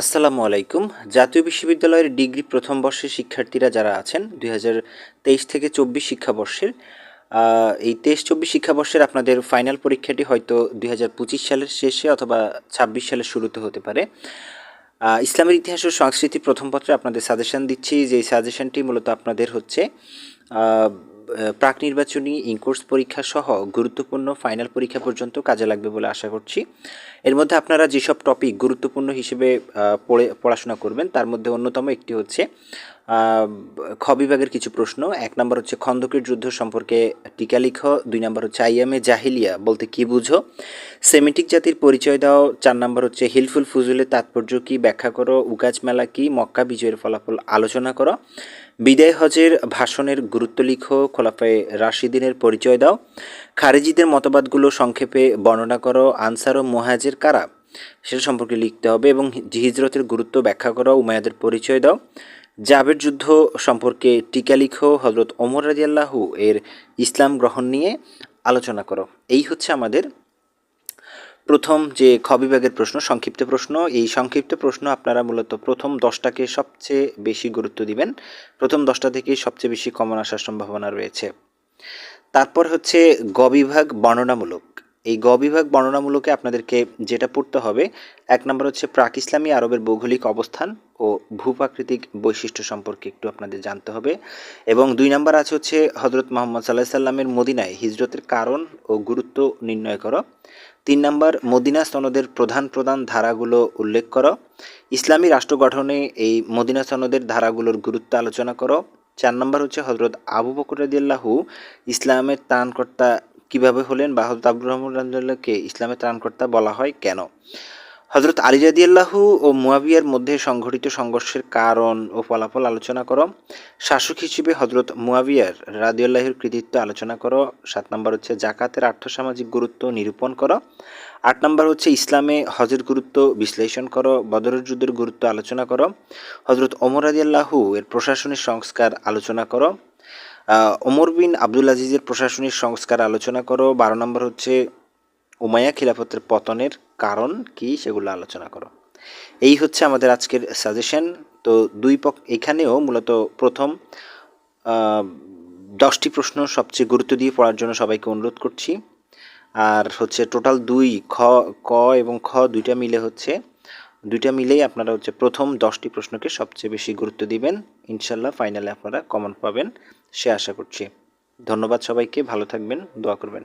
আসসালামু আলাইকুম। জাতীয় বিশ্ববিদ্যালয়ের ডিগ্রি প্রথম বর্ষের শিক্ষার্থীরা যারা আছেন, দুই থেকে চব্বিশ শিক্ষাবর্ষের এই তেইশ চব্বিশ শিক্ষাবর্ষের আপনাদের ফাইনাল পরীক্ষাটি হয়তো দুই হাজার পঁচিশ সালের শেষে অথবা ছাব্বিশ সালের শুরুতে হতে পারে। ইসলামের ইতিহাস ও সংস্কৃতি প্রথম পত্রে আপনাদের সাজেশন দিচ্ছি। যে সাজেশনটি মূলত আপনাদের হচ্ছে প্রাক নির্বাচনী ইনকোর্স পরীক্ষা সহ গুরুত্বপূর্ণ ফাইনাল পরীক্ষা পর্যন্ত কাজে লাগবে বলে আশা করছি। এর মধ্যে আপনারা যেসব টপিক গুরুত্বপূর্ণ হিসেবে পড়ে, পড়াশোনা করবেন, তার মধ্যে অন্যতম একটি হচ্ছে খ বিভাগের কিছু প্রশ্ন। এক নম্বর হচ্ছে, খন্দকের যুদ্ধ সম্পর্কে টিকা লিখ। দুই নম্বর হচ্ছে আইএমএ জাহিলিয়া, বলতে কি বুঝো? সেমিটিক জাতির পরিচয় দাও। চার নম্বর হচ্ছে, হিলফুল ফুজুলের তাৎপর্য কি? ব্যাখ্যা করো। উগাজ মেলা কি? মক্কা বিজয়ের ফলাফল আলোচনা করো। বিদায় হজের ভাষণের গুরুত্ব লিখো। খোলাফায়ে রাশিদিনের পরিচয় দাও। খারেজিদের মতবাদগুলো সংক্ষেপে বর্ণনা করো। আনসার ও মোহাজের কারা? সেটা সম্পর্কে লিখতে হবে এবং হিজরতের গুরুত্ব ব্যাখ্যা করো। উমায়াদের পরিচয় দাও। জাবের যুদ্ধ সম্পর্কে টিকা লিখো হজরত ওমর রাজিয়াল্লাহু এর ইসলাম গ্রহণ নিয়ে আলোচনা করো। এই হচ্ছে আমাদের প্রথম যে খ বিভাগের প্রশ্ন, সংক্ষিপ্ত প্রশ্ন। এই সংক্ষিপ্ত প্রশ্ন আপনারা মূলত প্রথম দশটাকে সবচেয়ে বেশি গুরুত্ব দিবেন। প্রথম দশটা থেকেই সবচেয়ে বেশি কমন আসার সম্ভাবনা রয়েছে। তারপর হচ্ছে গ বিভাগ বর্ণনামূলক। এই গ বিভাগ বর্ণনামূলকে আপনাদেরকে যেটা পড়তে হবে, এক নম্বর হচ্ছে প্রাক ইসলামী আরবের ভৌগোলিক অবস্থান ও ভূপ্রাকৃতিক বৈশিষ্ট্য সম্পর্কে একটু আপনাদের জানতে হবে এবং দুই নম্বর আছে হচ্ছে হজরত মোহাম্মদ সাল্লাহ সাল্লামের মদিনায় হিজরতের কারণ ও গুরুত্ব নির্ণয় করো। তিন নম্বর, মদিনা সনদের প্রধান প্রধান ধারাগুলো উল্লেখ করো। ইসলামী রাষ্ট্র গঠনে এই মদিনা সনদের ধারাগুলোর গুরুত্ব আলোচনা করো। চার নম্বর হচ্ছে হজরত আবু বকর রাদিয়াল্লাহু ইসলামের ত্রাণকর্তা কীভাবে হলেন? বা হজরত আব্দুর রহমান ইসলামের ত্রাণকর্তা বলা হয় কেন? হজরত আলী রাদিয়াল্লাহু ও মুয়াবিয়ার মধ্যে সংঘটিত সংঘর্ষের কারণ ও ফলাফল আলোচনা করো। শাসক হিসেবে হজরত মুয়াবিয়ার রাদিয়াল্লাহুর কৃতিত্ব আলোচনা করো। সাত নম্বর হচ্ছে জাকাতের আর্থসামাজিক গুরুত্ব নিরূপণ করো। আট নম্বর হচ্ছে ইসলামে হজের গুরুত্ব বিশ্লেষণ করো। বদরের যুদ্ধের গুরুত্ব আলোচনা করো। হজরত ওমর রাদিয়াল্লাহু এর প্রশাসনিক সংস্কার আলোচনা করো। ওমর বিন আবদুল আজিজের প্রশাসনিক সংস্কার আলোচনা করো। বারো নম্বর হচ্ছে উমায়া খিলাফতের পতনের কারণ কি সেগুলো আলোচনা করো। এই হচ্ছে আমাদের আজকের সাজেশন তো দুই পক্ষ এখানেও মূলত প্রথম দশটি প্রশ্ন সবচেয়ে গুরুত্ব দিয়ে পড়ার জন্য সবাইকে অনুরোধ করছি। আর হচ্ছে টোটাল দুই, খ, ক এবং খ দুইটা মিলে হচ্ছে দুইটা মিলেই আপনারা হচ্ছে প্রথম দশটি প্রশ্নকে সবচেয়ে বেশি গুরুত্ব দিবেন। ইনশাল্লাহ ফাইনালে আপনারা কমন পাবেন, সে আশা করছি। ধন্যবাদ সবাইকে, ভালো থাকবেন, দোয়া করবেন।